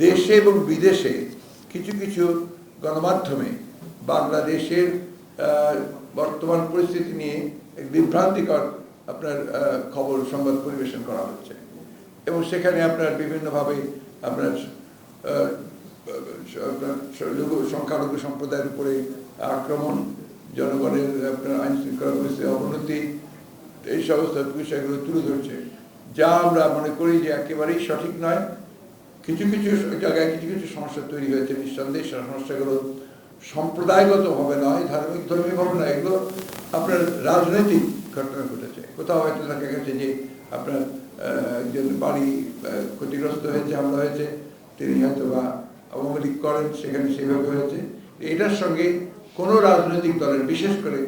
দেশে এবং বিদেশে কিছু কিছু গণমাধ্যমে বাংলাদেশের বর্তমান পরিস্থিতি নিয়ে এক বিভ্রান্তিকর আপনার খবর সংবাদ পরিবেশন করা হচ্ছে। এবং সেখানে আপনার বিভিন্নভাবে আপনার লঘু- সংখ্যালঘু সম্প্রদায়ের উপরে আক্রমণ, জনগণের আপনার আইন শৃঙ্খলা পরিস্থিতির অবনতি, এই সমস্ত বিষয়গুলো তুলে ধরছে। যা আমরা মনে করি যে একেবারেই সঠিক নয়। কিছু কিছু জায়গায় কিছু কিছু সমস্যা তৈরি হয়েছে নিঃসন্দেহে, সেই সমস্যাগুলো সম্প্রদায়গতভাবে নয়, ধার্মিক ধর্মীয়ভাবে নয়, এগুলো আপনার রাজনৈতিক ঘটনা ঘটেছে। কোথাও হয়তো দেখা গেছে যে আপনার একজন বাড়ি ক্ষতিগ্রস্ত হয়েছে, হামলা হয়েছে, তিনি হয়তো বা আওয়ামী লীগ করেন, সেখানে সেভাবে হয়েছে। এটার সঙ্গে কোনো রাজনৈতিক দলের, বিশেষ করে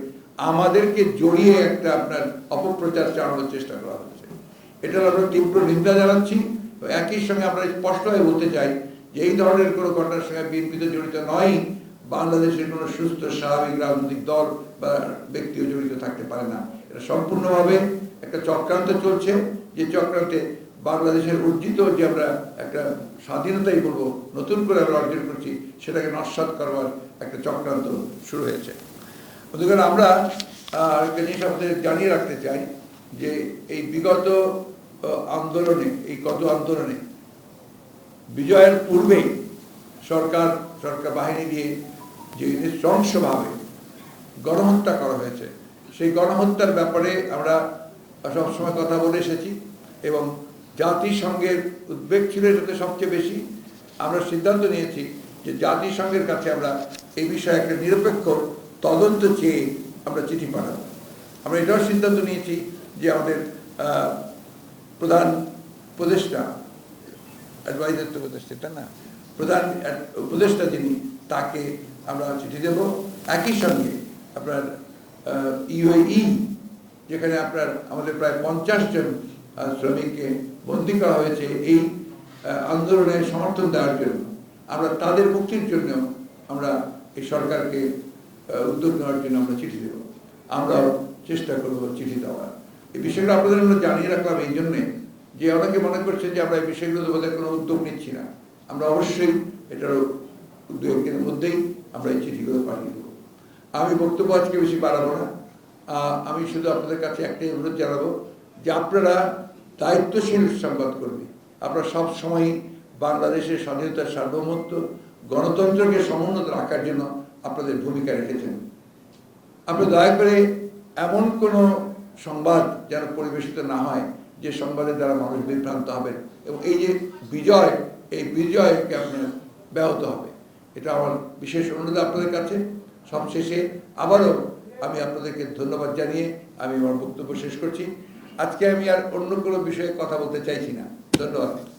আমাদেরকে জড়িয়ে একটা আপনার অপপ্রচার চালানোর চেষ্টা করা হচ্ছে। এটার আমরা তীব্র নিন্দা জানাচ্ছি। একই সঙ্গে আমরা স্পষ্টভাবে বলতে চাই যে এই ধরনের কোনো ঘটনার সঙ্গে বিএনপি তো জড়িত নয়। বাংলাদেশের কোনো সুস্থ, স্বাভাবিক রাজনৈতিক দল বা ব্যক্তিও জড়িত থাকতে পারে না। এটা সম্পূর্ণভাবে একটা চক্রান্ত চলছে। যে চক্রান্তে বাংলাদেশের অর্জিত যে আমরা একটা স্বাধীনতাই বলব, নতুন করে আমরা অর্জন করছি, সেটাকে নস্বাত করবার একটা চক্রান্ত শুরু হয়েছে। বন্ধুগণ, আমরা একটা জিনিস আপনাদের জানিয়ে রাখতে চাই যে এই বিগত আন্দোলনে, এই গত আন্দোলনে? বিজয়ের পূর্বেই সরকার সরকার বাহিনী দিয়ে যে নৃশংসভাবে গণহত্যা করা হয়েছে, সেই গণহত্যার ব্যাপারে আমরা সবসময় কথা বলে এসেছি এবং জাতিসংঘের উদ্বেগ ছিল এটাতে সবচেয়ে বেশি। আমরা সিদ্ধান্ত নিয়েছি যে জাতিসংঘের কাছে আমরা এই বিষয়ে একটা নিরপেক্ষ তদন্ত চেয়ে আমরা চিঠি পাঠাবো। আমরা এটাও সিদ্ধান্ত নিয়েছি যে আমাদের প্রধান উপদেষ্টা অ্যাডভাইজার তো উপদেষ্টা না। প্রধান উপদেষ্টা যিনি, তাকে আমরা চিঠি দেব। একই সঙ্গে আপনার ইউএই, যেখানে আপনার আমাদের প্রায় পঞ্চাশ জন শ্রমিককে বন্দী করা হয়েছে এই আন্দোলনে সমর্থন দেওয়ার জন্য। আমরা তাদের মুক্তির জন্য আমরা এই সরকারকে উদ্যোগ নেওয়ার জন্য আমরা চিঠি দেব। আমরা চেষ্টা করব চিঠি দেওয়ার। এই বিষয়গুলো আপনাদের আমরা জানিয়ে রাখলাম এই জন্যে যে অনেকে মনে করছে যে আমরা এই বিষয়গুলো বোধহয় কোনো উদ্যোগ নিচ্ছি না। আমরা অবশ্যই এটার উদ্যোগের মধ্যেই আমরা এই চিঠিগুলো পাঠিয়ে দেবো। আমি বক্তব্য আজকে বেশি বাড়াবো না। আমি শুধু আপনাদের কাছে একটাই অনুরোধ জানাব যে আপনারা দায়িত্বশীল সংবাদকর্মী আপনারা সব সময় বাংলাদেশের স্বাধীনতার সার্বভৌমত্ব, গণতন্ত্রকে সমুন্নত রাখার জন্য আপনাদের ভূমিকা রেখেছেন। আপনি দয়া করে এমন কোনো সংবাদ যেন পরিবেশিত না হয়, যে সংবাদের দ্বারা মানুষ বিভ্রান্ত হবে। এবং এই যে বিজয়, এই বিজয়কে আপনার ব্যাহত হবে। এটা আমার বিশেষ অনুরোধ আপনাদের কাছে। সবশেষে আবারও আমি আপনাদেরকে ধন্যবাদ জানিয়ে আমি আমার বক্তব্য শেষ করছি। আজকে আমি আর অন্য কোনো বিষয়ে কথা বলতে চাইছি না। ধন্যবাদ।